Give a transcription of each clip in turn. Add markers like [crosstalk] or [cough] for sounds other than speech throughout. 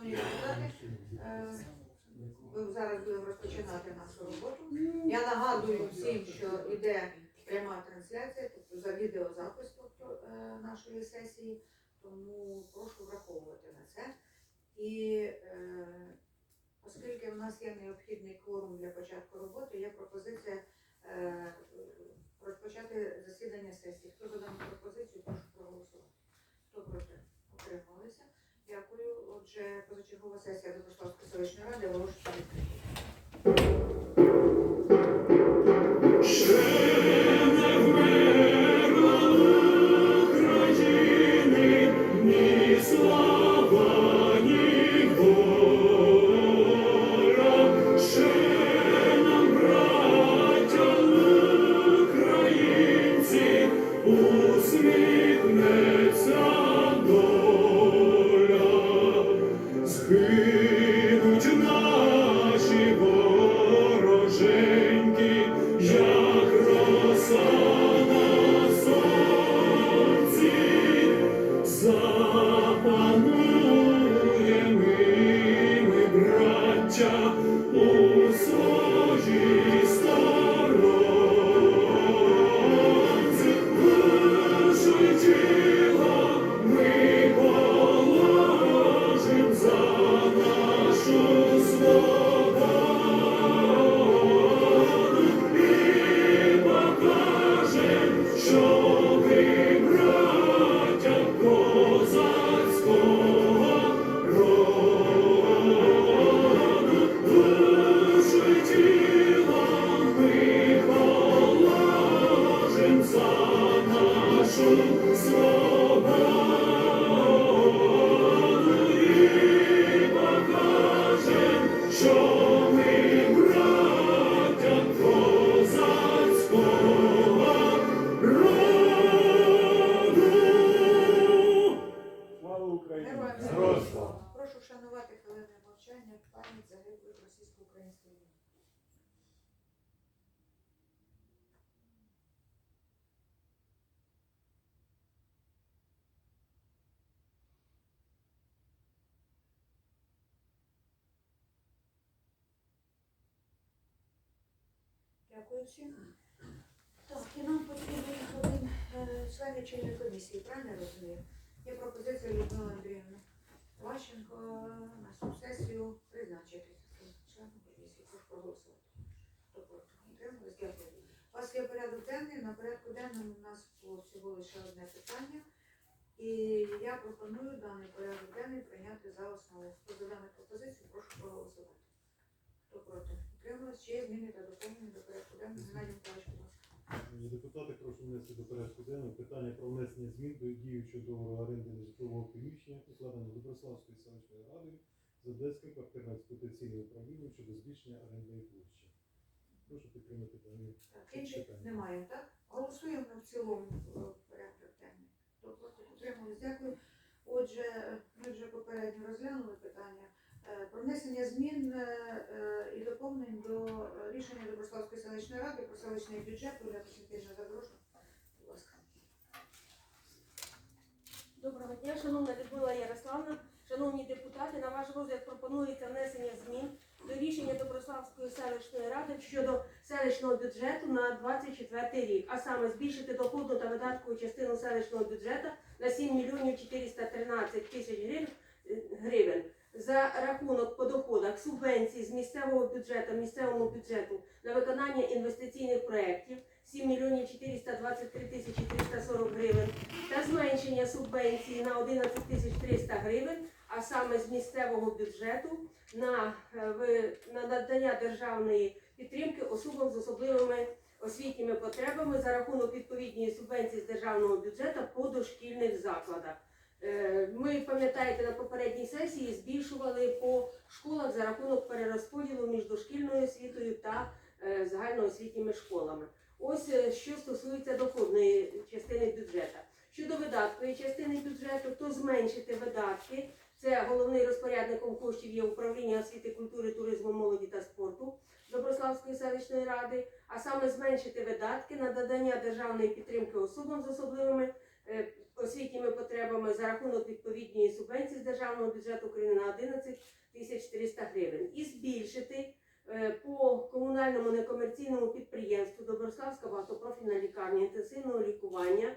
шановні депутати, е, зараз будемо розпочинати нашу роботу. Я нагадую всім, що йде пряма трансляція, тобто за відеозапис тобто, е, нашої сесії, тому прошу враховувати на це. І е, оскільки в нас є необхідний кворум для початку роботи, є пропозиція розпочати засідання сесії. Хто за дану пропозицію, прошу проголосувати. Хто проти? Утрималися. Дякую. Отже, позачергова сесія Доброславської селищної ради оголошується відкритою. Прошу шанувати хвилинне мовчання пам'ять загиблих російсько-української війни. Дякую всім. Так, і нам потрібен один е, член лічильної комісії, правильно розумію? Є пропозиція Людмила Андріївна Ващенко на цю сесію призначити членом комісії. Прошу проголосувати. Проти? Дякую. У вас є порядок денний. На порядку денному у нас було всього лише одне питання. І я пропоную даний порядок денний прийняти за основу. За дану пропозицію, прошу проголосувати. Хто проти? Утримались? Чи є зміни та доповнення до порядку денного? Геннадій Миколаївич, будь ласка. Шановні депутати, прошу внести до порядку денного питання про внесення змін до діючого договору оренди нежитлового приміщення, укладеного Доброславською селищною радою з Одеським квартирно-експлуатаційним управлінням щодо збільшення орендної площі. Прошу підтримати дані. Так, інших немає, так? Голосуємо в цілому е, порядок денний. Проти утримались? Дякую. Отже, ми вже попередньо розглянули питання про внесення змін е, е, і доповнень до е, рішення Доброславської селищної ради про селищний бюджет. Оля Костянтинівна Заброшу. Будь ласка. Доброго дня, шановна Людмила Ярославна, шановні депутати, на ваш розгляд пропонується внесення змін до рішення Доброславської селищної ради щодо селищного бюджету на 24 рік, а саме збільшити доходну та видаткову частину селищного бюджету на 7 мільйонів 413 тисяч е, гривень за рахунок по доходах субвенцій з місцевого бюджету місцевому бюджету на виконання інвестиційних проєктів 7 мільйонів 423 тисячі 340 гривень та зменшення субвенції на 11 тисяч 300 гривень, а саме з місцевого бюджету на, е, на надання державної підтримки особам з особливими освітніми потребами за рахунок відповідної субвенції з державного бюджету по дошкільних закладах. Е, Ми пам'ятаєте на попередній сесії збільшували по школах за рахунок перерозподілу між дошкільною освітою та е, загальноосвітніми школами. Ось е, що стосується доходної частини бюджету. Щодо видаткової частини бюджету, то зменшити видатки. Це головний розпорядником коштів є управління освіти, культури, туризму, молоді та спорту Доброславської селищної ради, а саме зменшити видатки на надання державної підтримки особам з особливими освітніми потребами за рахунок відповідної субвенції з державного бюджету України на 11 тисяч 400 гривень. І збільшити е, по комунальному некомерційному підприємству Доброславська багатопрофільна лікарня інтенсивного лікування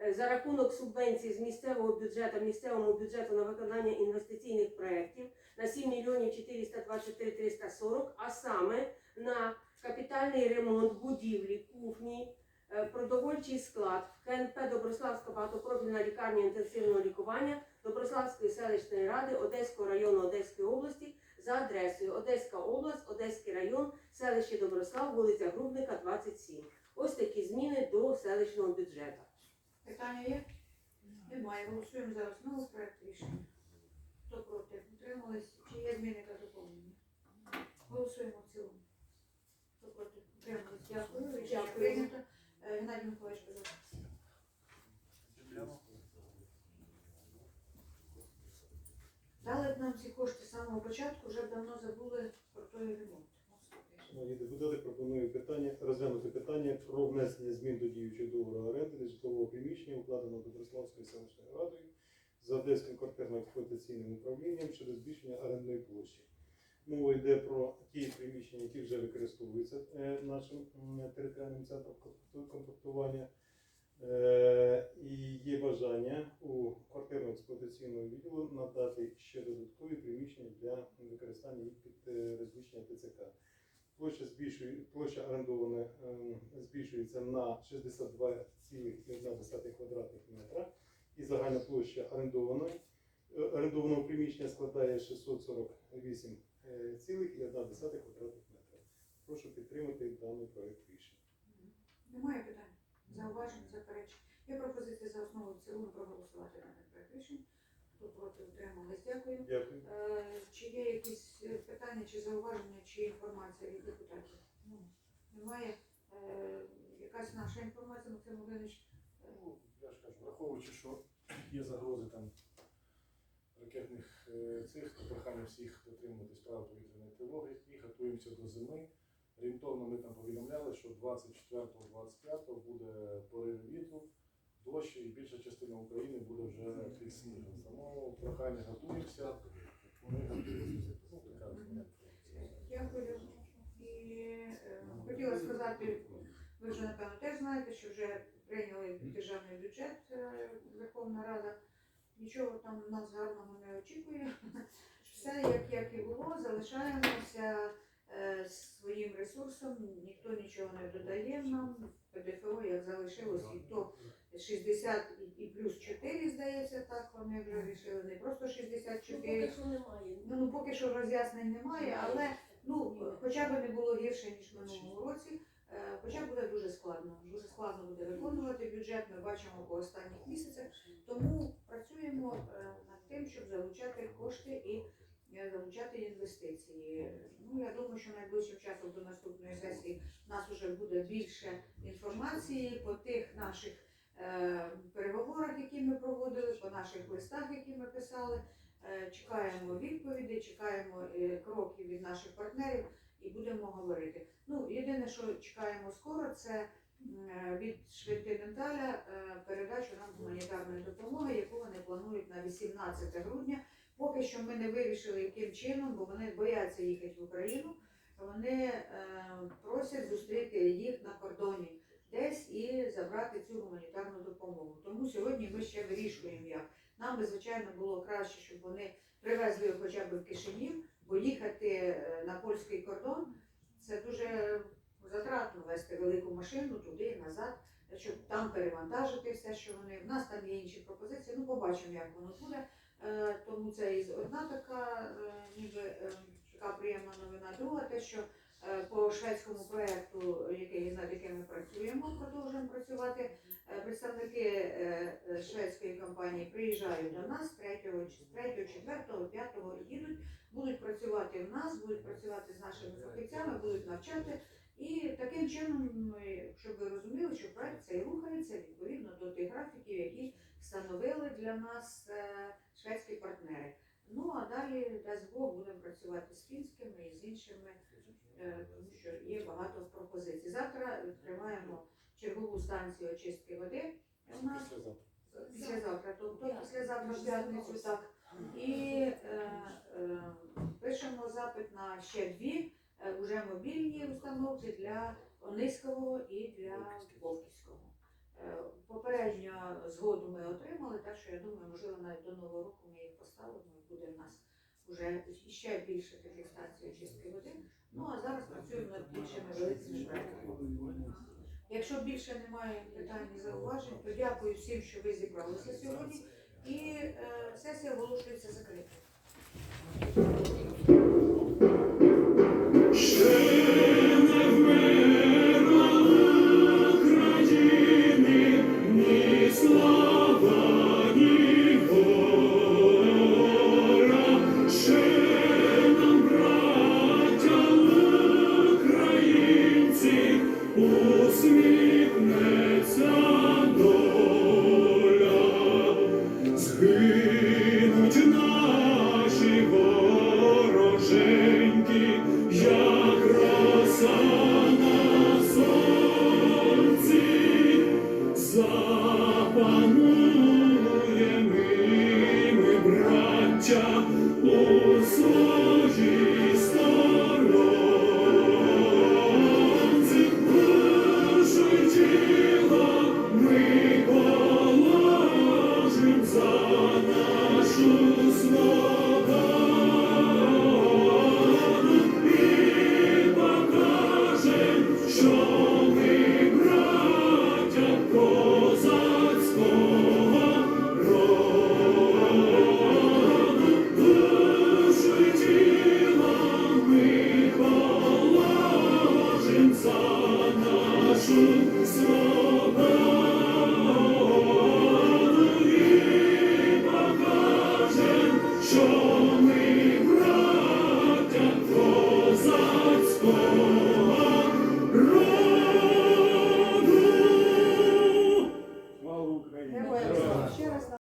е, за рахунок субвенцій з місцевого бюджету місцевому бюджету на виконання інвестиційних проєктів на 7 мільйонів 423 340, а саме на капітальний ремонт будівлі, кухні, продовольчий склад КНП Доброславська багатопрофільна лікарня інтенсивного лікування Доброславської селищної ради Одеського району Одеської області за адресою Одеська область, Одеський район, селище Доброслав, вулиця Грубника, 27. Ось такі зміни до селищного бюджету. Питання є? Немає. Голосуємо за основу проект рішення. Хто проти? Утримались? Чи є зміни та доповнення? Голосуємо в цілому. Хто проти? Утримались? Дякую. Рішення прийнято. Е, Геннадій Миколаївич, будь. Дали б нам ці кошти з самого початку, вже б давно забули про той ремонт. Шановні депутати, пропоную питання розглянути питання про внесення змін до діючого договору оренди нежитлового приміщення, укладеного Доброславською селищною радою за Одеським квартирно-експлуатаційним управлінням щодо збільшення орендної площі. Мова йде про ті приміщення, які вже використовуються е, нашим територіальним центром комплекту- комплектування. Е, І є бажання у квартирно-експлуатаційного відділу надати ще додаткові приміщення для використання їх під е, розміщення ТЦК. Площа площа орендована ем, збільшується на 62,1 квадратних метра, і загальна площа орендованого приміщення складає 648,1 квадратних метра. Прошу підтримати даний проект рішення. Немає питань? Зауважень, заперечень. Є пропозиція за основу в цілому проголосувати даний проект рішення. Хто проти утримались? Дякую. Дякую. Е, Чи є якісь е, питання, чи зауваження, чи інформація від депутатів? Ну, немає. Е, Якась наша інформація, Максим Володимирович? Е, Ну, я ж кажу, враховуючи, що є загрози там ракетних е, цих, то прохання всіх дотримуватись прав повітряної тривоги і готуємося до зими. Орієнтовно ми там повідомляли, що 24-25 буде порив вітру, дощ і більша частина України буде вже під снігом. Тому прохання готуємося. Ми готуємося. Ну, така. Дякую. І е, хотіла сказати, ви вже напевно теж знаєте, що вже прийняли державний бюджет е, Верховна Рада. Нічого там у нас гарного не очікує. [laughs] Все як, як і було, залишаємося е, своїм ресурсом, ніхто нічого не додає нам. ПДФО як залишилось, і то 60 і- і плюс 4, здається, так вони вже вирішили, не просто Ну, 64. поки що немає. Ну, ну поки що роз'яснень немає, але ну хоча б не було гірше ніж в минулому році. Е, Хоча буде дуже складно. Дуже складно буде виконувати бюджет. Ми бачимо по останніх місяцях. Тому працюємо е, над тим, щоб залучати кошти і е, залучати інвестиції. Ну я думаю, що найближчим часом до наступної сесії в нас вже буде більше інформації по тих наших е, переговорах, які ми проводили, по наших листах, які ми писали. Е, Чекаємо відповіді, чекаємо е, кроків від наших партнерів і будемо говорити. Ну, єдине, що чекаємо скоро, це е, від Швидкиденталя е, передачу нам гуманітарної допомоги, яку вони планують на 18 грудня. Поки що ми не вирішили, яким чином, бо вони бояться їхати в Україну. Вони е, просять зустріти їх на кордоні десь і забрати цю гуманітарну допомогу. Тому сьогодні ми ще вирішуємо, як. Нам би, звичайно, було краще, щоб вони привезли хоча б в Кишинів, бо їхати е, на польський кордон це дуже затратно вести велику машину туди і назад, щоб там перевантажити все, що вони. В нас там є інші пропозиції. Ну, побачимо, як воно буде. Е, Тому це і одна така, е, ніби така приємна новина. Друга те, що по шведському проєкту, який над яким ми працюємо, продовжуємо працювати. Е, Представники е, е, шведської компанії приїжджають до нас 3, 3 4, 5 їдуть, будуть працювати в нас, будуть працювати з нашими фахівцями, будуть навчати. І таким чином, щоб ви розуміли, що проект цей рухається відповідно до тих графіків, які встановили для нас е, шведські партнери. Ну а далі, дасть Бог, будемо працювати з фінськими і з іншими, е, тому що є багато пропозицій. Завтра відкриваємо чергову станцію очистки води. У нас Післязавтра. Тобто післязавтра в п'ятницю, так. І е, е, пишемо запит на ще дві е, вже мобільні установки для Ониського і для Вовківського. Е, Попередньо згоду ми отримали, так що я думаю, можливо, навіть до нового року ми їх поставимо і буде в нас вже ще більше таких станцій очистки води. Ну а зараз працюємо над більшими великими проектами. Якщо більше немає питань і зауважень, то дякую всім, що ви зібралися сьогодні. І е, сесія оголошується закритою.